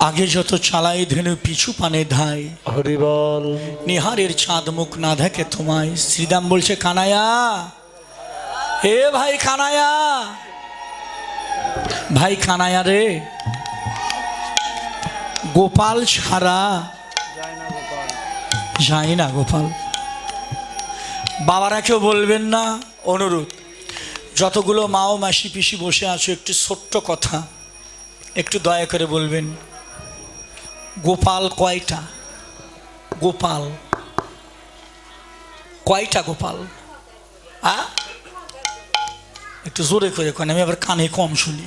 আগে যত চালাই ধেনু পিছু পানে ধায়। হরি বল। নিহারের চাঁদ মুখ না দেখে তোমায়। শ্রীদাম বলছে কানায়া। হে ভাই কানায়া। ভাই কানায়া রে। গোপাল ছাড়া যাই না গোপাল। বাবারা কেউ বলবেন না অনুরোধ। যতগুলো মাও মাসি পিসি বসে আছো একটু ছোট্ট কথা। একটু দয়া করে বলবেন। গোপাল কয়টা? গোপাল। কয়টা গোপাল? আ? একটু জোরে করে কেন আমি আবার কানে কম শুনি।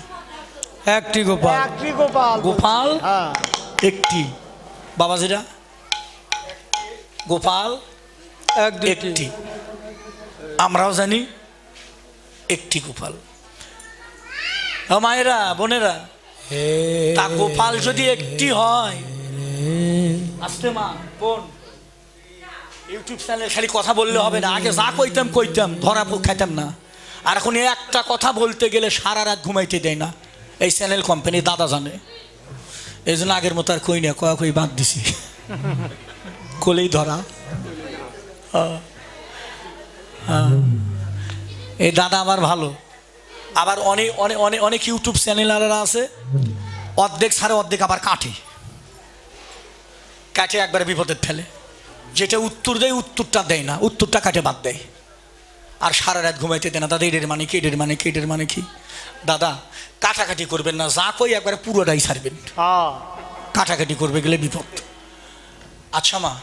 একটি গোপাল। একটি গোপাল। গোপাল? হ্যাঁ। একটি। বাবাজিরা? গোপাল? এক একটি। আমরাও জানি একটি গোপাল। মায়েরা বোনেরা তা গোপাল যদি একটি হয় আসতে মা বোন, ইউটিউব চ্যানেলে খালি কথা বললে হবে না। আগে যা কইতাম কইতাম, ধরা খাইতাম না। আর এখন একটা কথা বলতে গেলে সারা রাত ঘুমাইতে দেয় না। এই চ্যানেল কোম্পানি দাদা জানে। এই জন্য আগের মতো আর কই না, কয়া কই বাদ দিছি। কোলেই ধরা। এই দাদা আমার ভালো। আবার অনেক অনেক অনেক ইউটিউব চ্যানেলাররা আছে। অর্ধেক ছাড়ে অর্ধেক আবার কাটে কাটে একবারে বিপদে ফেলে যেটা উত্তর দেয় উত্তরটা দেয় না। উত্তরটা কাটে বাদ দেয়। আর সারা রাত ঘুমাইতে দেয় না দাদা এডের মানে কি? এডের মানে কি? এডের মানে কি? দাদা কাটাকাটি করবেন না। যা কই একবারে পুরোটাই ছাড়বেন। হ্যাঁ। কাটাকাটি করবে গেলে বিপদ। আচ্ছা মা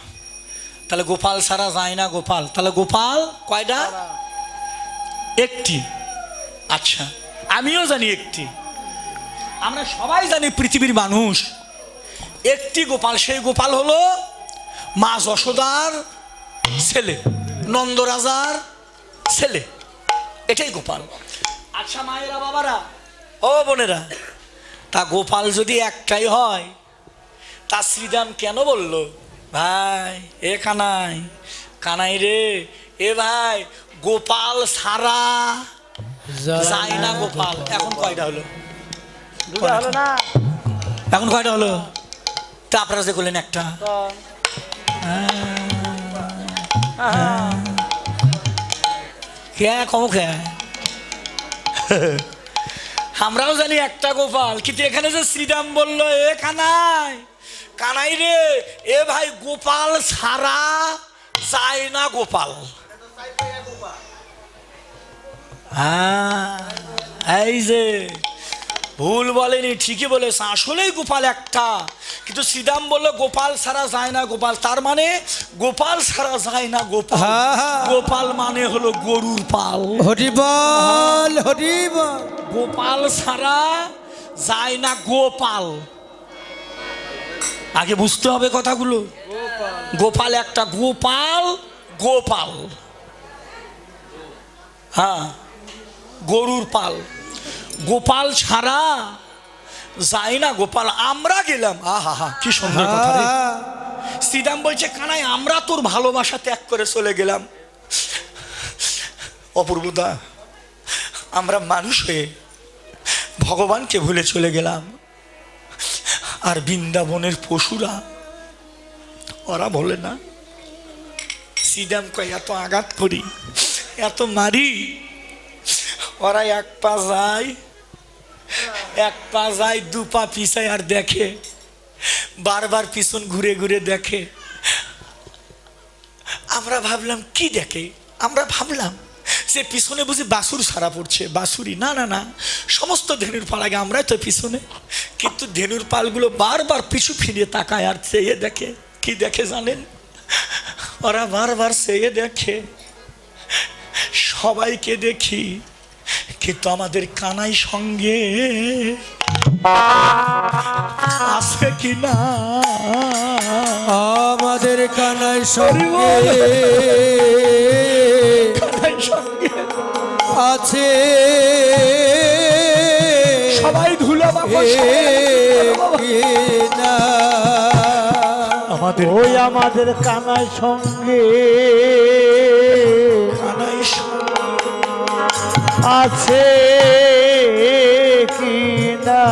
তাহলে গোপাল সারা যায় না গোপাল। তাহলে গোপাল কয়টা একটি। আচ্ছা আমিও জানি একটি। আমরা সবাই জানি পৃথিবীর মানুষ। একটি গোপাল সেই গোপাল হলো মা যশোদার ছেলে নন্দরাজার ছেলে। এটাই গোপাল। আচ্ছা মায়েরা বাবারা ও বোনেরা তা গোপাল যদি একটাই হয় তা শ্রীরাম কেন বলল? ভাই এ কানাই কানাই রে এ ভাই গোপাল সারা যায় না গোপাল। এখন কয়টা হলো? দুটো হলো না। এখন কয়টা হলো? তা আপনারা যে করলেন একটা। কে কম খে আমরাও জানি একটা গোপাল, কিন্তু এখানে যে শ্রীরাম বলল, এ কানাই কানাই রে, এ ভাই গোপাল সারা চায় না গোপাল। হ্যাঁ এই যে। ভুল বলেনি ঠিকই বলেছে। আসলেই গোপাল একটা। কিন্তু শ্রীরাম বলল গোপাল সারা যায় না গোপাল। তার মানে গোপাল সারা যায় না গোপাল। গোপাল মানে হলো গরুর পাল। হরি বল হরি গোপাল ছাড়া যায় না গোপাল। আগে বুঝতে হবে কথাগুলো। গোপাল একটা গোপাল গোপাল। হ্যাঁ গরুর পাল। গোপাল ছাড়া যায় না গোপাল আমরা গেলাম। আহা হা কি সুন্দর কথা রে। শ্রীরাম বলছে কানাই আমরা তোর ভালোবাসা ত্যাগ করে চলে গেলাম। অপূর্বদা আমরা মানুষ হয়ে ভগবানকে ভুলে চলে গেলাম। আর বৃন্দাবনের পশুরা ওরা বলে না শ্রীরাম কয় এত আঘাত করি এত মারি ওরা এক পা যায় এক পা যায়, দু পা পিছায় আর দেখে। বারবার পিছন ঘুরে ঘুরে দেখে। আমরা ভাবলাম, কি দেখে? আমরা ভাবলাম যে পিছনে বুঝি বাসুর সারা পড়ছে বাসুরি না না না, সমস্ত ধেনুর পাল আগে আমরাই তো পিছনে। কিন্তু ধেনুর পালগুলো বারবার পিছু ফিরিয়ে তাকায় আর চেয়ে দেখে। কি দেখে জানেন? ওরা বারবার চেয়ে দেখে। সবাইকে দেখি। কিন্তু আমাদের কানাই সঙ্গে। আছে কি না? আমাদের কানাই সঙ্গে। কানাই সঙ্গে। আছে। সবাই ধুলা আমাদের ওই আমাদের কানাই সঙ্গে। কানাই সঙ্গে। আছে কি না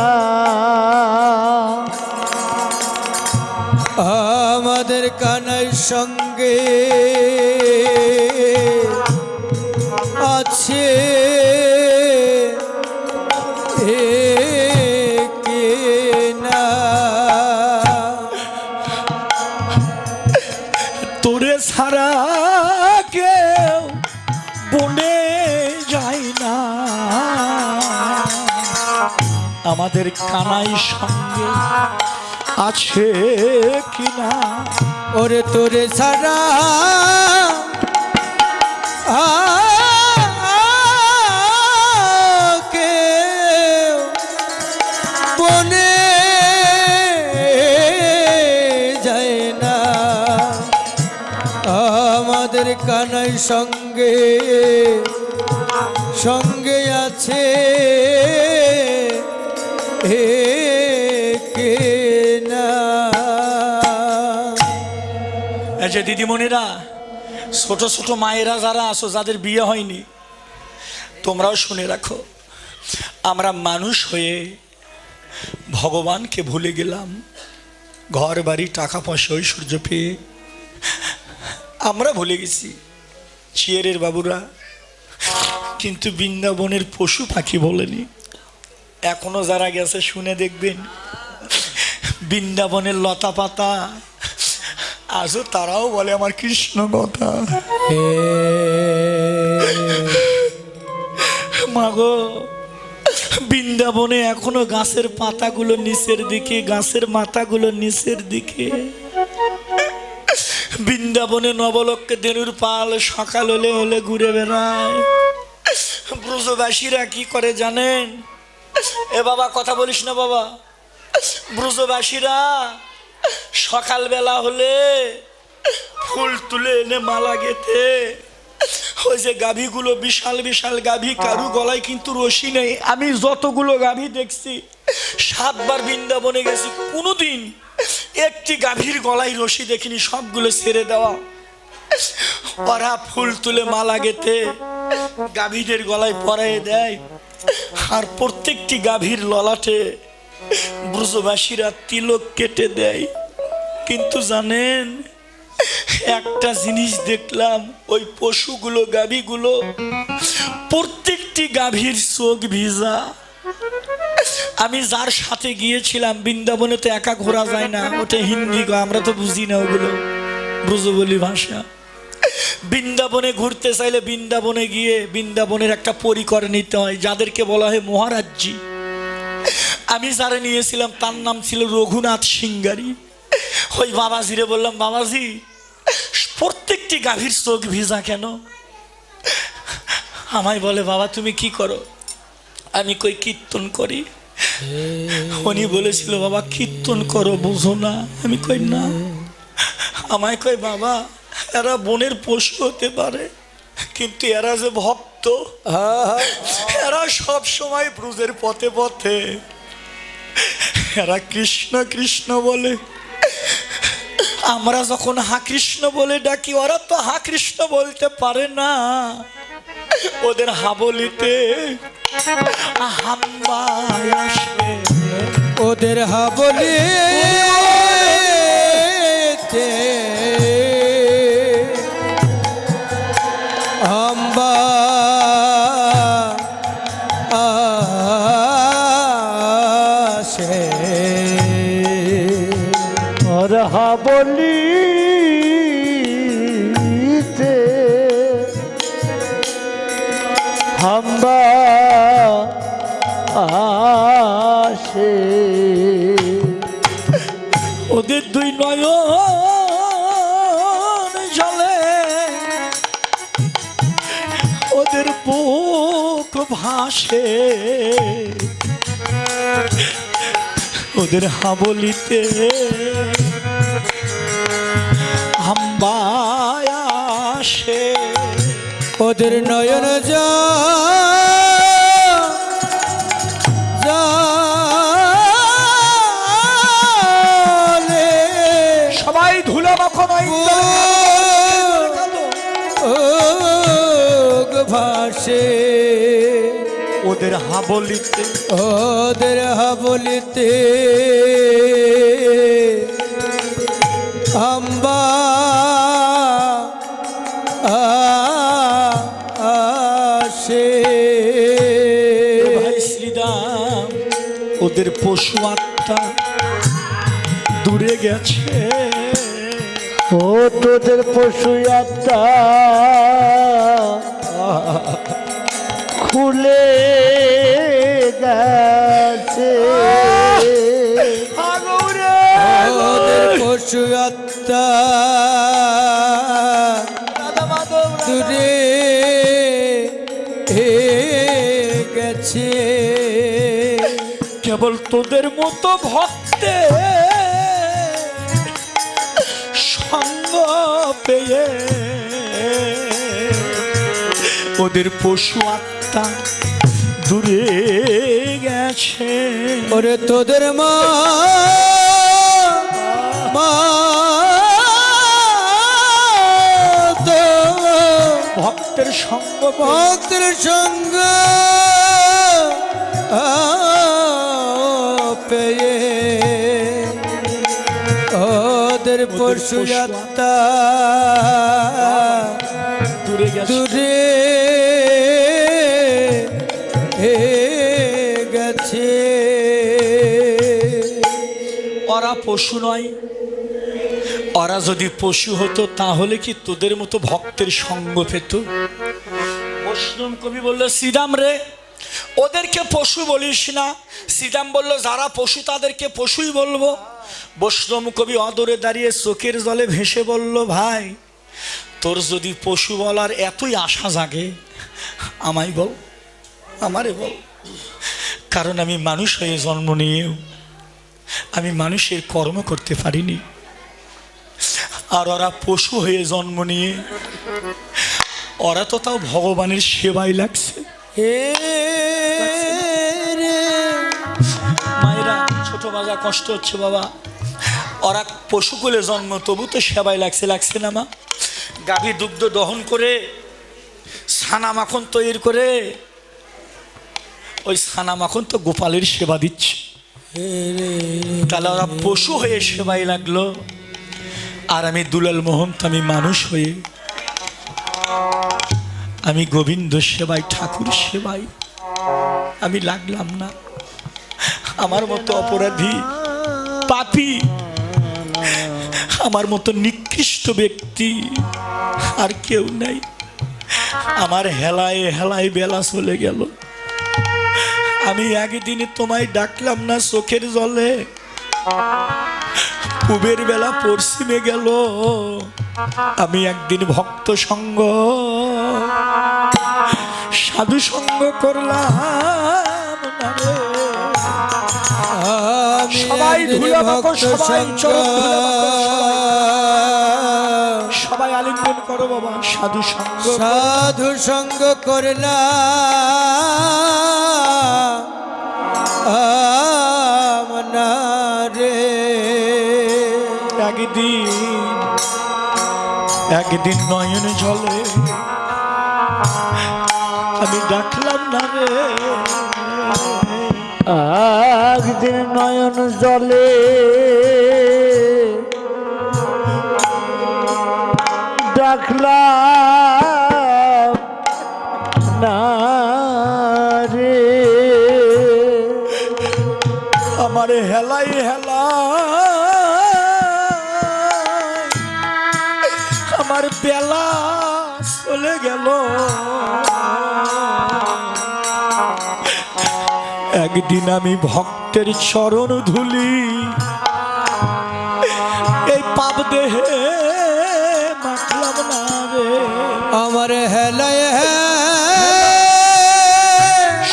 আমাদের কানের সঙ্গে কানাই সঙ্গে আছে কিনা? ওরে তোরে আমাদের কানাই সঙ্গে সঙ্গে আছে যে দিদিমণিরা, ছোট ছোট মায়েরা যারা আছো, যাদের বিয়ে হয়নি, তোমরাও শুনে রাখো, আমরা মানুষ হয়ে ভগবানকে ভুলে গেলাম। ঘর, বাড়ি, টাকা পয়সা ঐশ্বর্য পেয়ে আমরা ভুলে গেছি, চিয়ারের বাবুরা। কিন্তু বৃন্দাবনের পশু পাখি বলেনি। এখনও যারা গেছে, শুনে দেখবেন, বৃন্দাবনের লতা পাতা আজও তারাও বলে আমার কৃষ্ণ কথা। মাগো বৃন্দাবনে এখনও গাছের পাতাগুলো নিচের দিকে গাছের মাথাগুলো নিচের দিকে। বৃন্দাবনে নবলক্ষে দেনুর পাল সকাল হলে হলে ঘুরে বেড়ায়। ব্রজবাসীরা কি করে জানেন? এ বাবা কথা বলিস না বাবা। ব্রজবাসীরা সকালবেলা হলে ফুল তুলে এনে মালা গেতে ওই যে গাভীগুলো বিশাল বিশাল গাভী, কারু গলায় কিন্তু রশি নেই। আমি যতগুলো গাভী দেখছি, সাতবার বৃন্দাবনে গেছি, কোনোদিন একটি গাভীর গলায় রশি দেখিনি, সবগুলো ছেড়ে দেওয়া। ওরা ফুল তুলে মালা গেতে গাভীদের গলায় পরায় দেয়। আর প্রত্যেকটি গাভীর ললাটে ব্রজবাসীরা তিলক কেটে দেয়। কিন্তু জানেন, একটা জিনিস দেখলাম, ওই পশুগুলো, গাভীগুলো, প্রত্যেকটি গাভীর চোখ ভিজা। আমি যার সাথে গিয়েছিলাম, বৃন্দাবনে তো একা ঘোরা যায় না, ওটা হিন্দি আমরা তো বুঝি না ওগুলো, ব্রজবলি ভাষা। বৃন্দাবনে ঘুরতে চাইলে বৃন্দাবনে গিয়ে, বৃন্দাবনের একটা পরিকর নিতে হয়, যাদেরকে বলা হয় মহারাজ্যী। আমি যারা নিয়েছিলাম তার নাম ছিল রঘুনাথ সিঙ্গারি। ওই বাবাজিরে বললাম বাবাজি প্রত্যেকটি গাভীর চোখ ভিজা কেন? আমায় বলে বাবা তুমি কি করো? আমি কই কীর্তন করি। উনি বলেছিল বাবা কীর্তন করো বুঝো না। আমি কই না। আমায় কই বাবা এরা বনের পশু হতে পারে কিন্তু এরা যে ভক্ত এরা সব সময় ব্রুজের পথে পথে। এরা কৃষ্ণ কৃষ্ণ বলে। আমরা যখন হা কৃষ্ণ বলে ডাকি, ওরা তো হা কৃষ্ণ বলতে পারে না। ওদের হা বলিতে ওদের হা আম্বা ভাসে ওদের হাবলিতে হাম্বায় আসে ওদের নয়ন যা সবাই ধুলা মাখন ওগ ভাসে ওদের হাবলিতে। ওদের হাবলিতে আম্বা আসে। শ্রীরাম ওদের পশু আত্মা দূরে গেছে। ও তোদের পশু আত্মা খুলে গেছে পশু আত্মা দূরে গেছে। কেবল তোদের মতো ভক্তে সঙ্গ পেয়ে ওদের পশু আত্মা দূরে গেছে ওরে তোদের মা মা তো। ভক্তের সঙ্গ ভক্তের সঙ্গ পেয়ে। ওদের পশু যাত্রা দূরে দূরে পশু নয়, ওরা যদি পশু হতো তাহলে কি তোদের মতো ভক্তের সঙ্গ পেত? বৈষ্ণব কবি বলল শ্রীরাম রে, ওদেরকে পশু বলিস না। শ্রীরাম বলল, যারা পশু তাদেরকে পশুই বলব। বৈষ্ণব কবি অদরে দাঁড়িয়ে চোখের জলে ভেসে বলল, ভাই, তোর যদি পশু বলার এতই আশা জাগে, আমায় বল, আমারে বল। কারণ আমি মানুষ হয়ে জন্ম নিয়েও আমি মানুষের কর্ম করতে পারিনি। আর ওরা পশু হয়ে জন্ম নিয়ে ওরা তো তাও ভগবানের সেবাই লাগছে। মায়েরা ছোট বাজা কষ্ট হচ্ছে বাবা। ওরা পশুকুলে জন্ম তবু তো সেবাই লাগছে লাগছে না মা। গাভী দুগ্ধ দহন করে ছানা মাখন তৈরি করে ওই ছানা মাখন তো গোপালের সেবা দিচ্ছে। তাহলে ওরা পশু হয়ে সেবাই লাগল। আর আমি দুলাল মোহন্ত, আমি মানুষ হয়ে আমি গোবিন্দ সেবাই ঠাকুর সেবাই আমি লাগলাম না। আমার মতো অপরাধী পাপি, আমার মতো নিকৃষ্ট ব্যক্তি আর কেউ নাই। আমার হেলায় হেলায় বেলা চলে গেল। আমি একদিনে তোমায় ডাকলাম না চোখের জলে। পুবের বেলা পশ্চিমে গেল। আমি একদিন ভক্ত সঙ্গ সাধু সঙ্গ করলাম সবাই সবাই। সবাই আলিঙ্গন করো বাবা। সাধু সঙ্গ সাধু সঙ্গ করলাম। না রে একদিন একদিন নয়ন জলে আমি ডাকলাম না রে। একদিন নয়ন জলে। ডাকলাম আমার হেলাই। আমার বেলা চলে গেল। একদিন আমি ভক্তের চরণ ধুলি। এই পাপ দেহে মাখলাম না রে। আমার হেলায়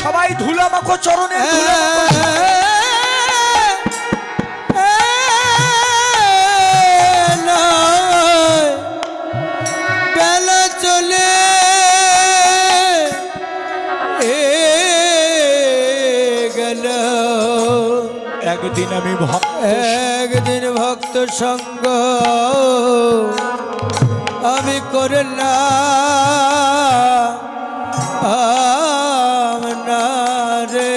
সবাই ধুলা মাখো চরণে ধুলা আমি একদিন ভক্ত সঙ্গ আমি করে না। রে।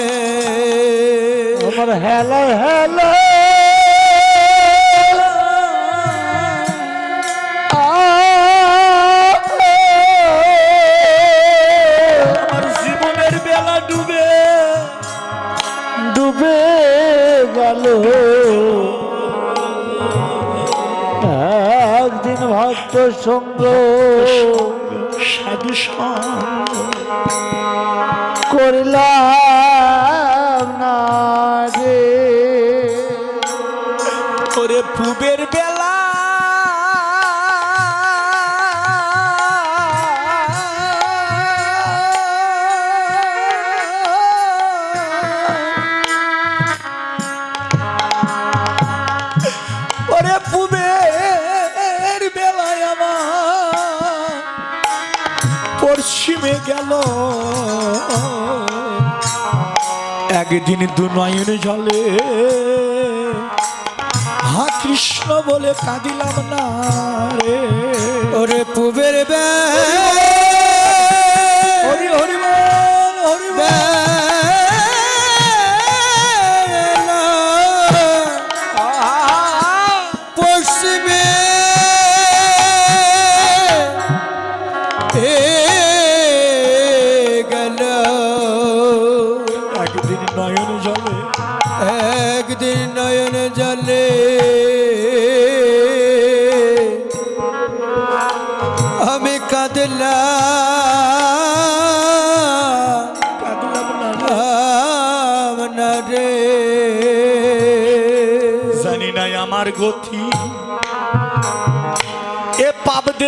আমার হ্যালো হেলা আলো একদিন ভক্ত সঙ্গ। সাধু করলাম না রে। ওরে পুবে একদিন দু নয়ন জলে। হা কৃষ্ণ বলে কাঁদিলাম না রে। ওরে পুবের হরি হরি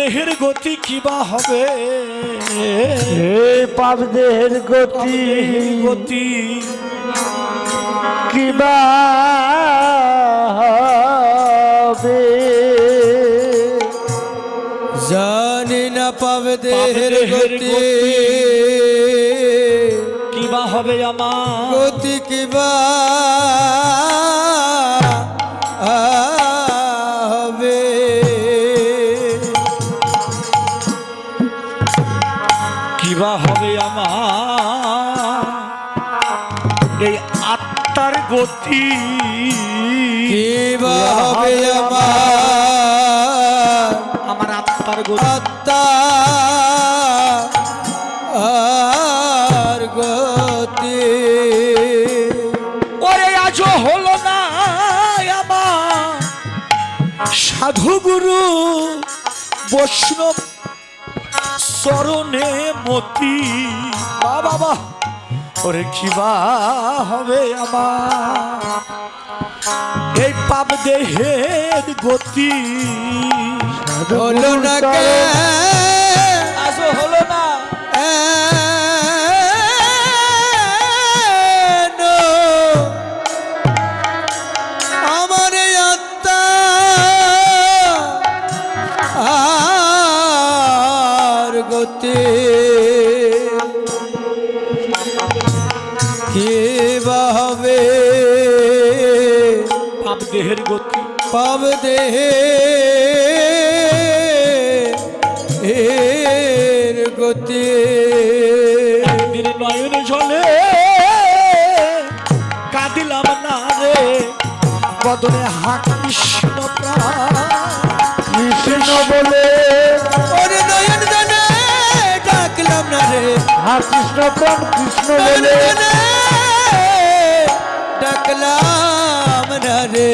দেহের গতি কিবা হবে? হে পাপ দেহের গতি গতি কিবা হবে? জানি না পাবে দেহের গতি। কিবা হবে আমার? গতি কিবা গতি। হবে আমার? আমার আত্মার গতি। আত্মা গতি। ওরে আজও হলো না আমার। সাধু গুরু বৈষ্ণব চরণে মতি। বা বাবা ওরে কিবা হবে আমার। এই পাপ দেহের গতি। হলো না কে আজও হলো না। কে বা হবে পাপ দেহের গতি। পাব দেহে এর গতি। একদিন নয়ন জলে কাঁদিলাম না রে। বদনে হা কৃষ্ণ কৃষ্ণ বলে ওরে নয়ন জানে ডাকলাম না রে। হা কৃষ্ণ প্রাণ কৃষ্ণ বলে ডাকলাম না রে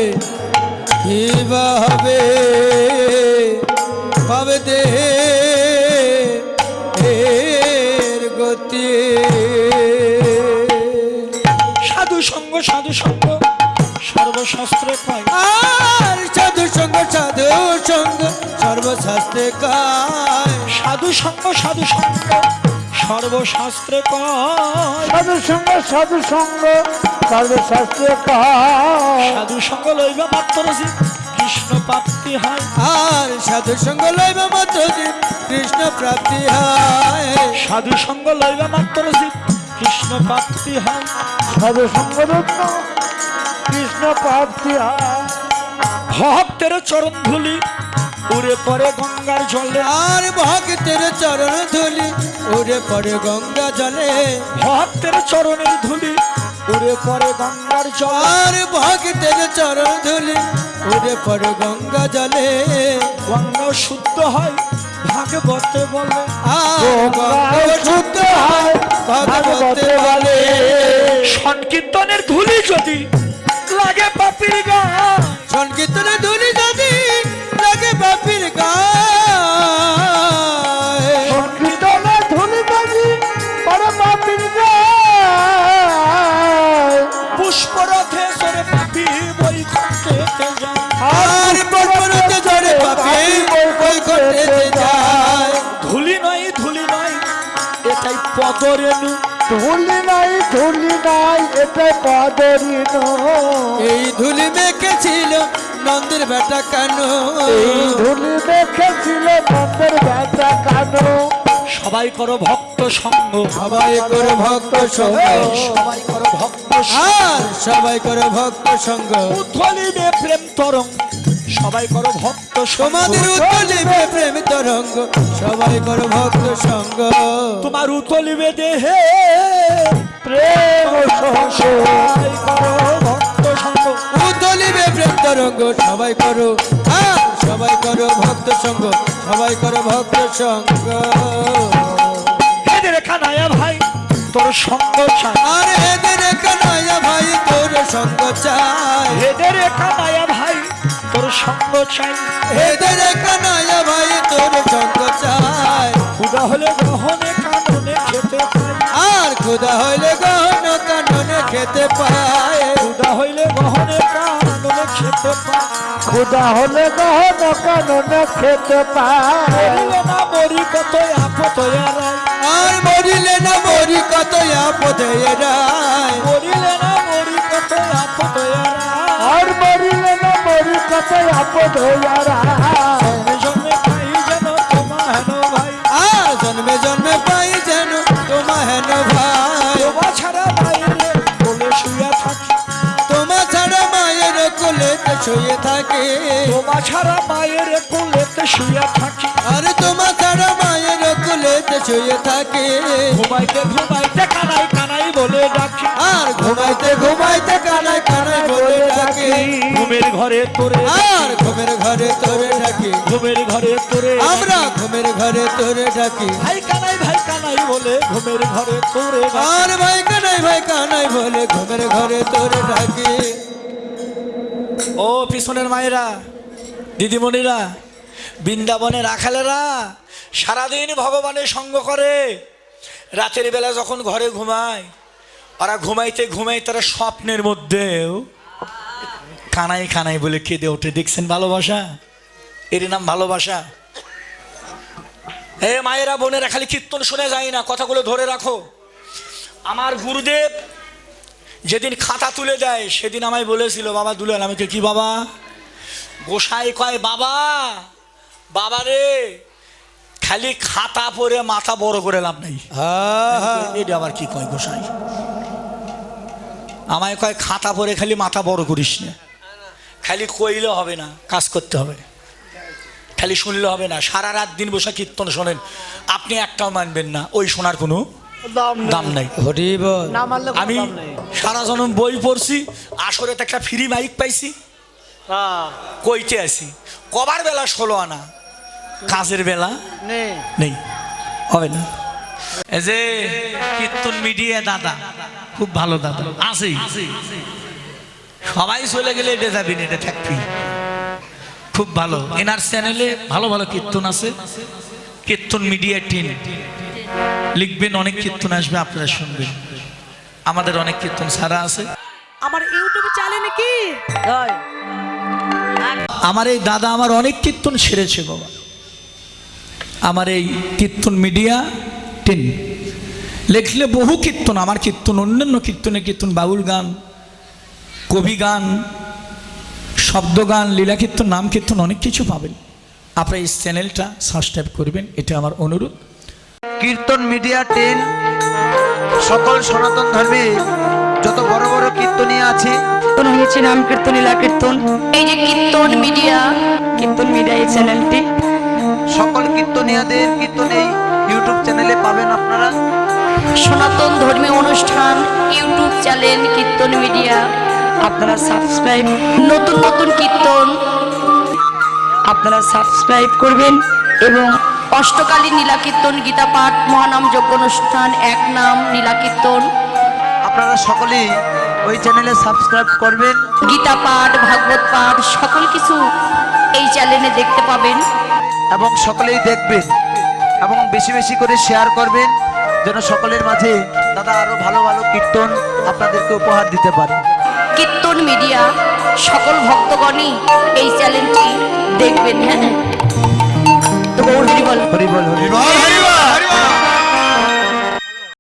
কি হবে? পাবে দেহে গতি। সাধু সঙ্গ সাধু সঙ্গ সর্বশাস্ত্রে আর সাধু সঙ্গ সাধু সঙ্গ সর্বশাস্ত্রে কায়। সাধু সঙ্গ সাধু সঙ্গ সর্বশাস্ত্রে কয় সাধু সঙ্গ সাধু সঙ্গ সর্বশাস্ত্রে কাজ সাধু সঙ্গ লইবা মাত্র কৃষ্ণ প্রাপ্তি হয়। আর সাধু সঙ্গ লইব মাত্র যে কৃষ্ণ প্রাপ্তি হয়। সাধু সঙ্গ লইবা মাত্র যে কৃষ্ণ প্রাপ্তি হয়। সাধু সঙ্গ রত্ন কৃষ্ণ প্রাপ্তি হয়। ভক্তের চরণ ধুলি উড়ে পরে গঙ্গার জলে আর ভক্তের চরণ ধুলি উড়ে পরে গঙ্গা জলে। ভক্তের চরণের ধুলি উড়ে পড়ে গঙ্গার জল। আর ভক্তের চরণ ধুলি উড়ে পড়ে গঙ্গা জলে। গঙ্গা শুদ্ধ হয় ভাগবতে বলে। শুদ্ধ হয় ভগবতে বলে। সংকীর্তনের ধুলি যদি লাগে পাপির গা সংকীর্তনে পদরেণু ধুলি নাই ধুলি নাই এটা এই ধুলি মেখেছিল নন্দের বেটা কেন। এই ধুলি দেখেছিল নন্দের ব্যথা কানো। সবাই করো ভক্ত সঙ্গ। সবাই করো ভক্ত সঙ্গ। সবাই করো ভক্ত সবাই করো ভক্ত সঙ্গ। উথলিবে প্রেম তরঙ্গ। সবাই করো ভক্ত সঙ্গ। তোমাদের উত্তলিবে প্রেম তরঙ্গ সবাই করো ভক্ত সঙ্গ। তোমার উতলিবে দেহে প্রেম সবাই করো ভক্ত সঙ্গ। উত্তলিবে প্রেম তরঙ্গ সবাই করো সবাই করো ভক্ত সঙ্গ সবাই করো ভক্ত সঙ্গ। এদের কানায়া ভাই তোর সঙ্গ চাই। আর এদের কানায়া ভাই তোর সঙ্গ চাই। এদের কানায়া ভাই সঙ্গ চাই এদের কানায়া ভাই তোর সঙ্গ চাই ক্ষুদা হলে গ্রহণে কাননে খেতে আর খুদা হইলে গহন কাননে খেতে পায়। ক্ষুদা হইলে গ্রহণে কাননে খেতে পাই ক্ষুদা হলে গহন কাননে খেতে পায় মরিলে না মরি কত আপত আর মরিলে না মরি কত এরায় মরিলে না মরি কত আপত আর মরি কত আপদ হইয়ারা জন্মে জন্মে পাই যেন তোমা হেন ভাই। আর জন্মে জন্মে পাই যেন তোমা হেন ভাই। তোমা ছাড়া বলে শুয়ে থাকি। তোমা ছাড়া মায়ের কোলেতে শুয়ে থাকে। তোমা ছাড়া মায়ের কোলেতে শুয়ে থাকি। আর তোমা ছাড়া মায়ের কোলেতে শুয়ে থাকে। ঘুমাইতে ঘুমাইতে কানাই কানাই বলে ডাকি। আর ঘুমাইতে ঘরে তোরে। আর ঘুমের ঘরে তোরে ডাকি। ঘুমের ঘরে তোরে। আমরা ঘুমের ঘরে তোরে ডাকি। ভাই কানাই ভাই কানাই বলে ঘুমের ঘরে তোরে। আর ভাই কানাই ভাই কানাই বলে ঘুমের ঘরে তোরে ডাকি। ও পিছনের মায়েরা দিদিমণিরা বৃন্দাবনে রাখালেরা সারাদিন ভগবানের সঙ্গ করে। রাতের বেলা যখন ঘরে ঘুমায় ওরা ঘুমাইতে ঘুমাই তারা স্বপ্নের মধ্যেও কানাই কানাই বলে কেঁদে ওঠে। দেখছেন ভালোবাসা? এর নাম ভালোবাসা। হে মায়েরা বোনেরা খালি কীর্তন শুনে যায় না কথাগুলো ধরে রাখো। আমার গুরুদেব যেদিন খাতা তুলে দেয় সেদিন আমায় বলেছিল বাবা দুলাল আমাকে কি বাবা? গোসাই কয় বাবা বাবা রে খালি খাতা পরে মাথা বড় করে লাভ নাই। এটা আবার কি কয় গোসাই? আমায় কয় খাতা পরে খালি মাথা বড় করিস না। খালি কইলে হবে না কাজ করতে হবে। খালি শুনলে হবে না। সারা রাত দিন বসে কীর্তন শোনেন। আপনি একটাও মানবেন না ওই শোনার কোনো দাম নাই। আমি দাম নেই। সারা জনম বই পড়ছি আসরে তো একটা ফ্রি মাইক পাইছি। হ্যাঁ, কইতে আসি কবার বেলা ষোলো আনা কাজের বেলা। নেই। হবে না। এই যে কীর্তন মিডিয়া দাদা খুব ভালো দাদা। আছে সবাই চলে গেলে এটা যাবি না এটা থাকবি। খুব ভালো। এনার চ্যানেলে ভালো ভালো কীর্তন আছে। কীর্তন মিডিয়া টিম লিখবেন অনেক কীর্তন আসবে আপনারা শুনবেন। আমাদের অনেক কীর্তন সারা আছে। আমার ইউটিউবে চ্যানেল কি? আমার এই দাদা আমার অনেক কীর্তন সেরেছে বাবা। আমার এই কীর্তন মিডিয়া টেন লেখলে বহু কীর্তন আমার কীর্তন অন্যান্য কীর্তনে কীর্তন বাউল গান। কবি গান শব্দ গান লীলা কীর্তন নাম কীর্তন অনেক কিছু পাবেন। আপনার এই চ্যানেলটা সাবস্ক্রাইব করবেন এটা আমার অনুরোধ। কীর্তন মিডিয়া টেন সকল সনাতন ধর্মে যত বড় বড় কীর্তনীয় আছে। কীর্তন হয়েছে নাম কীর্তন লীলা কীর্তন। এই যে কীর্তন মিডিয়া কীর্তন মিডিয়া এই চ্যানেলটি। সকল কীর্তনীয়দের কীর্তন এই ইউটিউব চ্যানেলে পাবেন আপনারা। সনাতন ধর্মীয় অনুষ্ঠান ইউটিউব চ্যানেল কীর্তন মিডিয়া। আপনারা সাবস্ক্রাইব নতুন নতুন কীর্তন আপনারা সাবস্ক্রাইব করবেন এবং অষ্টকালী নীলা কীর্তন গীতা পাঠ মহানাম যজ্ঞ অনুষ্ঠান এক নাম নীলা কীর্তন আপনারা সকলেই ওই চ্যানেলে সাবস্ক্রাইব করবেন। গীতা পাঠ ভাগবত পাঠ সকল কিছু এই চ্যানেলে দেখতে পাবেন। এবং সকলেই দেখবেন এবং বেশি বেশি করে শেয়ার করবেন যেন সকলের মাঝে দাদা আরও ভালো ভালো কীর্তন আপনাদেরকে উপহার দিতে পারে। কীর্তন মিডিয়া সকল ভক্তগণই এই চ্যানেলটি দেখবেন। হ্যাঁ তো গৌর হরি বল। হরিবল হরিবল হরি বল।